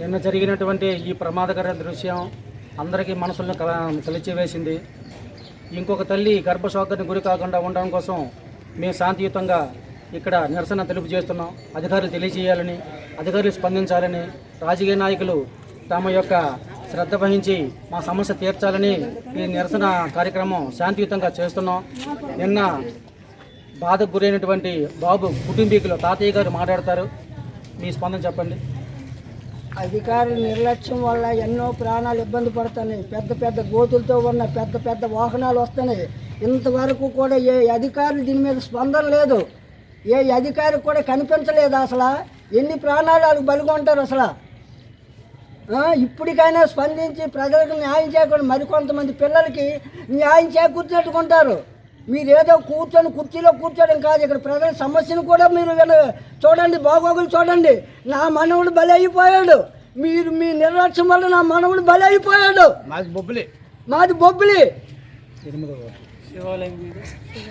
నిన్న జరిగినటువంటి ఈ ప్రమాదకర దృశ్యం అందరికీ మనసులను కల కలిచివేసింది ఇంకొక తల్లి గర్భశోకానికి గురి కాకుండా ఉండడం కోసం మేము శాంతియుతంగా ఇక్కడ నిరసన తెలుపు చేస్తున్నాం. అధికారులు తెలియజేయాలని అధికారులు స్పందించాలని రాజకీయ నాయకులు తమ యొక్క శ్రద్ధ వహించి మా సమస్య తీర్చాలని ఈ నిరసన కార్యక్రమం శాంతియుతంగా చేస్తున్నాం. నిన్న బాధకు గురైనటువంటి బాబు కుటుంబీకులు తాతయ్య గారు మాట్లాడతారు. మీ స్పందన చెప్పండి. అధికారుల నిర్లక్ష్యం వల్ల ఎన్నో ప్రాణాలు ఇబ్బంది పడుతున్నాయి. పెద్ద పెద్ద గోతులతో ఉన్న పెద్ద పెద్ద వాహనాలు వస్తున్నాయి. ఇంతవరకు కూడా ఏ అధికారులు దీని మీద స్పందన లేదు. ఏ అధికారికి కూడా కనిపించలేదు అసలు. ఎన్ని ప్రాణాలు వాళ్ళకి బలిగొంటారు అసలు? ఇప్పటికైనా స్పందించి ప్రజలకు న్యాయం చేయకుండా మరికొంతమంది పిల్లలకి న్యాయం చేకూర్చేట్టుకుంటారు. మీరు ఏదో కూర్చొని కుర్చీలో కూర్చోడం కాదు ఇక్కడ ప్రజల సమస్యను కూడా మీరు చూడండి బాగోగులు చూడండి. నా మనవుడు బలి అయిపోయాడు. మీరు మీ నిర్లక్ష్యం వల్ల నా మనవుడు బలి అయిపోయాడు. మాది బొబ్బులే. మాది బొబ్బిలి.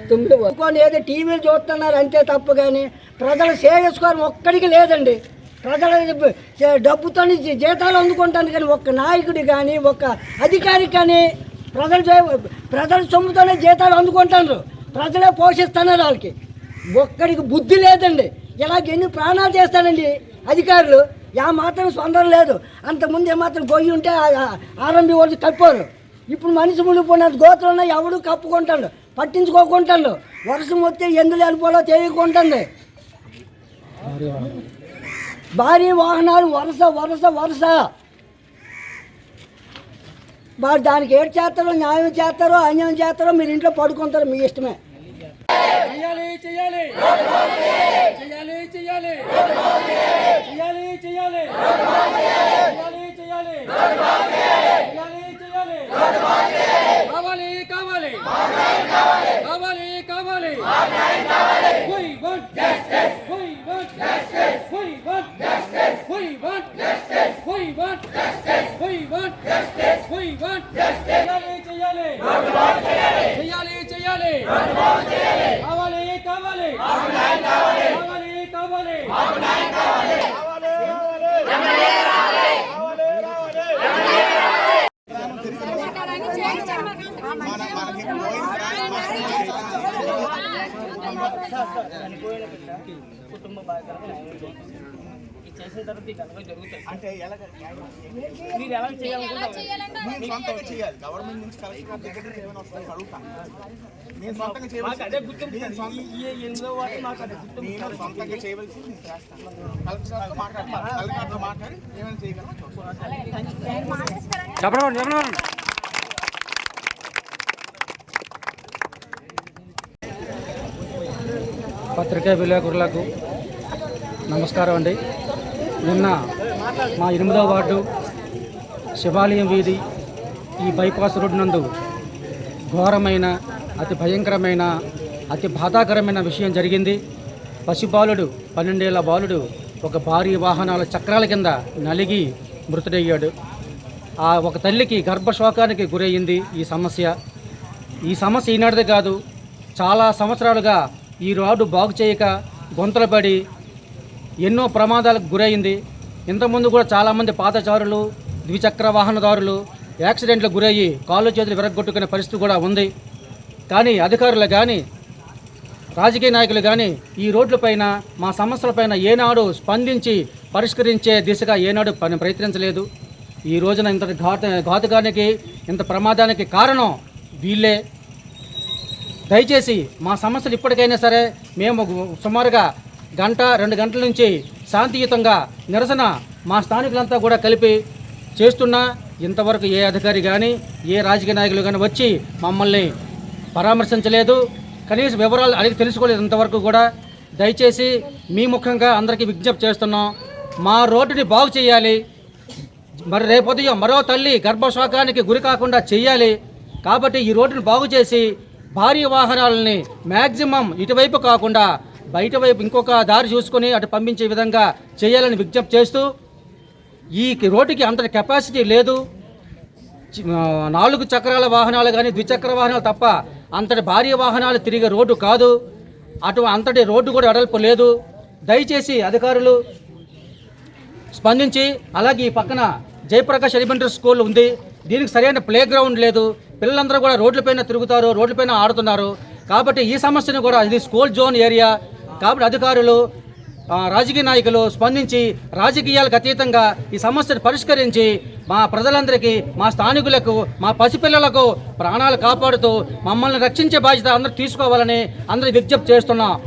తొమ్మిది ఏదో టీవీలు చూస్తున్నారు అంతే తప్పు కానీ ప్రజలు చేసుకోవడం ఒక్కడికి లేదండి. ప్రజల డబ్బు- డబ్బుతో జీతాలు అందుకుంటాను కానీ ఒక్క నాయకుడి కానీ ఒక్క అధికారి కానీ ప్రజలు ప్రజల సొమ్ముతోనే జీతాలు అందుకుంటున్నారు ప్రజలే పోషిస్తున్నారు వాళ్ళకి. ఒక్కడికి బుద్ధి లేదండి. ఇలాగ ఎన్ని ప్రాణాలు చేస్తారండి అధికారులు? యా మాత్రం స్పందన లేదు. అంతకుముందు ఏమాత్రం గొయ్యి ఉంటే ఆరంభి వాళ్ళు కప్పారు ఇప్పుడు మనిషి మునిగిపోయినంత గోత్రంలో ఎవడు కప్పుకుంటాడు? పట్టించుకోకుంటాడు. వర్షం వస్తే ఎందులు వెళ్ళిపోలో తెలియకుంటుంది. భారీ వాహనాలు వరుస వరుస వరుస. మరి దానికి ఏడు చేస్తారో న్యాయం చేస్తారో అన్యాయం చేస్తారో మీరు ఇంట్లో పడుకుంటారో మీ ఇష్టమే చేయాలి చేయాలి చేయాలి చేయాలి చేయాలి చేయాలి చేయాలి చేయాలి కావాలి కావాలి కావాలి కావాలి We want justice. We want justice. We want justice. We want justice. We want justice. చేయాలి చేయాలి. చేయాలి చేయాలి. కుటుంబ బాధ్యత చేసిన తర్వాత ఈ కనుక జరుగుతుంది. అంటే ఎలాగ మీరు ఎలా చేయాలనుకుంటారు? నేను సొంతంగా చేయాలి. గవర్నమెంట్ నుంచి కలెక్టర్ దగ్గర నుంచి ఏమైనా వస్తాయని అడుగుతాను. నేను సొంతంగా మాకు అదే చేయవలసి గుర్తింపు నేను సొంత- ఈ ఈ ఎనిమిదో వాటి మాకు అదే గుర్తింపు నేను సొంతంగా చేయవలసి నేను చేస్తాను. కలెక్టర్ గారితో మాట్లాడతాను. కలెక్టర్ గారితో మాట్లాడి ఏమైనా చేయగలను చూస్తాను. చెప్పడం చెప్పడం. పత్రికా విలేకరులకు నమస్కారం అండి. నిన్న మా ఎనిమిదవ వార్డు శివాలయం వీధి ఈ బైపాస్ రోడ్డు నందు ఘోరమైన అతి భయంకరమైన అతి బాధాకరమైన విషయం జరిగింది. పసిబాలుడు పన్నెండేళ్ళ బాలుడు ఒక భారీ వాహనాల చక్రాల కింద నలిగి మృతుడయ్యాడు. ఆ ఒక తల్లికి గర్భశోకానికి గురయ్యింది ఈ సమస్య. ఈ సమస్య ఈనాటిది కాదు చాలా సంవత్సరాలుగా ఈ రోడ్డు బాగు చేయక గుంతలు పడి ఎన్నో ప్రమాదాలకు గురైంది. ఇంతకుముందు కూడా చాలామంది పాదచారులు ద్విచక్ర వాహనదారులు యాక్సిడెంట్లకు గురయ్యి కాళ్ళు చేతులు విరగొట్టుకునే పరిస్థితి కూడా ఉంది. కానీ అధికారులు కానీ రాజకీయ నాయకులు కానీ ఈ రోడ్లపైన మా సమస్యలపైన ఏనాడు స్పందించి పరిష్కరించే దిశగా ఏనాడు పని ప్రయత్నించలేదు. ఈ రోజున ఇంత ఘాత ఘాతుకానికి ఇంత ప్రమాదానికి కారణం వీళ్ళే. దయచేసి మా సమస్యలు ఇప్పటికైనా సరే మేము సుమారుగా గంట రెండు గంటల నుంచి శాంతియుతంగా నిరసన మా స్థానికులంతా కూడా కలిపి చేస్తున్నా ఇంతవరకు ఏ అధికారి కానీ ఏ రాజకీయ నాయకులు కానీ వచ్చి మమ్మల్ని పరామర్శించలేదు. కనీస వివరాలు అడిగి తెలుసుకోలేదు ఇంతవరకు కూడా. దయచేసి మీ ముఖంగా అందరికీ విజ్ఞప్తి చేస్తున్నాం. మా రోడ్డుని బాగు చేయాలి. మరి రేపు ఉదయం మరో తల్లి గర్భశోకానికి గురి కాకుండా చెయ్యాలి కాబట్టి ఈ రోడ్డును బాగు చేసి భారీ వాహనాలని మ్యాక్సిమం ఇటువైపు కాకుండా బయట వైపు ఇంకొక దారి చూసుకొని అటు పంపించే విధంగా చేయాలని విజ్ఞప్తి చేస్తూ ఈ రోడ్డుకి అంతటి కెపాసిటీ లేదు. నాలుగు చక్రాల వాహనాలు కానీ ద్విచక్ర వాహనాలు తప్ప అంతటి భారీ వాహనాలు తిరిగే రోడ్డు కాదు. అటు అంతటి రోడ్డు కూడా వెడల్పు లేదు. దయచేసి అధికారులు స్పందించి అలాగే ఈ పక్కన జయప్రకాష్ ఎలిమెంటరీ స్కూల్ ఉంది. దీనికి సరైన ప్లే గ్రౌండ్ లేదు. పిల్లలందరూ కూడా రోడ్లపైన తిరుగుతారు రోడ్లపైన ఆడుతున్నారు. కాబట్టి ఈ సమస్యను కూడా ఇది స్కూల్ జోన్ ఏరియా. కాబట్టి అధికారులు రాజకీయ నాయకులు స్పందించి రాజకీయాలకు అతీతంగా ఈ సమస్యను పరిష్కరించి మా ప్రజలందరికీ మా స్థానికులకు మా పసిపిల్లలకు ప్రాణాలు కాపాడుతూ మమ్మల్ని రక్షించే బాధ్యత అందరూ తీసుకోవాలని అందరూ విజ్ఞప్తి చేస్తున్నాం.